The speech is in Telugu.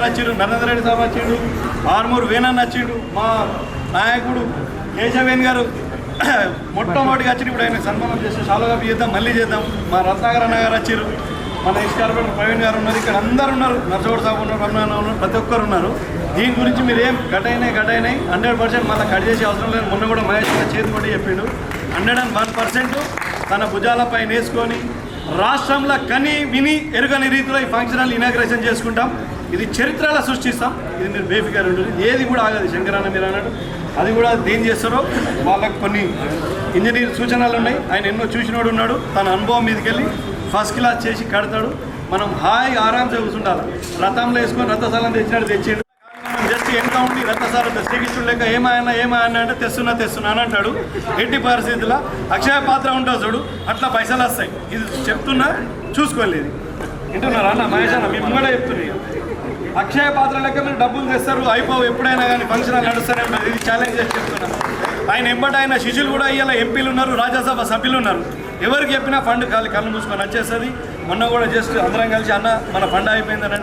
కేసీఆర్ వచ్చిండు నరేంద్ర రెడ్డి సాబ్ వచ్చిండు ఆర్మూరు వేణన్న వచ్చిండు మా నాయకుడు కేశవేణ్ గారు మొట్టమొదటిగా వచ్చి ఇప్పుడు ఆయన సన్మానం చేస్తే చాలా చేద్దాం మళ్ళీ చేద్దాం. మా రత్నాకర్ అన్న గారు వచ్చారు మన ఇష్కారపేట ప్రవీణ్ గారు ఉన్నారు ఇక్కడ అందరు ఉన్నారు నర్సగౌడ్ సాబు ఉన్నారు రమణ ఉన్నారు ప్రతి ఒక్కరు ఉన్నారు. దీని గురించి మీరు ఏం కట్ అయినాయి కట్ అయినాయి హండ్రెడ్ పర్సెంట్ మళ్ళీ కట్ చేసే అవసరం లేదు. మొన్న కూడా మహేష్ గారు చేతి కొట్టి చెప్పిండు. హండ్రెడ్ అండ్ వన్ పర్సెంట్ తన భుజాలపై వేసుకొని రాష్ట్రంలో కని విని ఎరుగని రీతిలో ఈ ఫంక్షన్ ఇనాగ్రేషన్ చేసుకుంటాం. ఇది చరిత్రలా సృష్టిస్తాం. ఇది మీరు బేఫికర్ ఉంటుంది ఏది కూడా ఆగదు. శంకరాన్న మీరు అన్నాడు. అది కూడా ఏం చేస్తారో వాళ్ళకు కొన్ని ఇంజనీర్ సూచనలు ఉన్నాయి. ఆయన ఎన్నో చూసినోడు ఉన్నాడు. తన అనుభవం మీదకి వెళ్ళి ఫస్ట్ క్లాస్ చేసి కడతాడు. మనం హాయి ఆరామ్సే కూర్చుండాలి. రథంలో వేసుకొని రథస్థలం తెచ్చినాడు తెచ్చిండు. మనం జస్ట్ వెనక ఉండి రథసార శ్రీకృష్ణుడు లెక్క ఏమాయన్నా ఏమాయన్నా అంటే తెస్తున్నా తెస్తున్నా అని అంటాడు. ఎట్టి పరిస్థితుల్లో అక్షయ పాత్ర ఉంటుంది చూడు. అట్లా పైసలు వస్తాయి. ఇది చెప్తున్నా చూసుకోలేదు. వింటున్నారా అన్న? మహేష్ అన్న మీ ముంగడే అక్షయ పాత్ర లెక్క మీరు డబ్బులు తెస్తారు. అయిపోవు. ఎప్పుడైనా కానీ ఫంక్షన్ నడుస్తారని ఇది ఛాలెంజ్ చేసి చెప్తున్నాను ఆయన ఎంబట ఆయన శిష్యులు కూడా ఇవాళ ఎంపీలు ఉన్నారు రాజ్యసభ సభ్యులు ఉన్నారు. ఎవరికి చెప్పినా ఫండ్ కాలి కళ్ళు మూసుకొని వచ్చేస్తుంది. మొన్న కూడా జస్ట్ అందరం కలిసి అన్న మన ఫండ్ అయిపోయిందని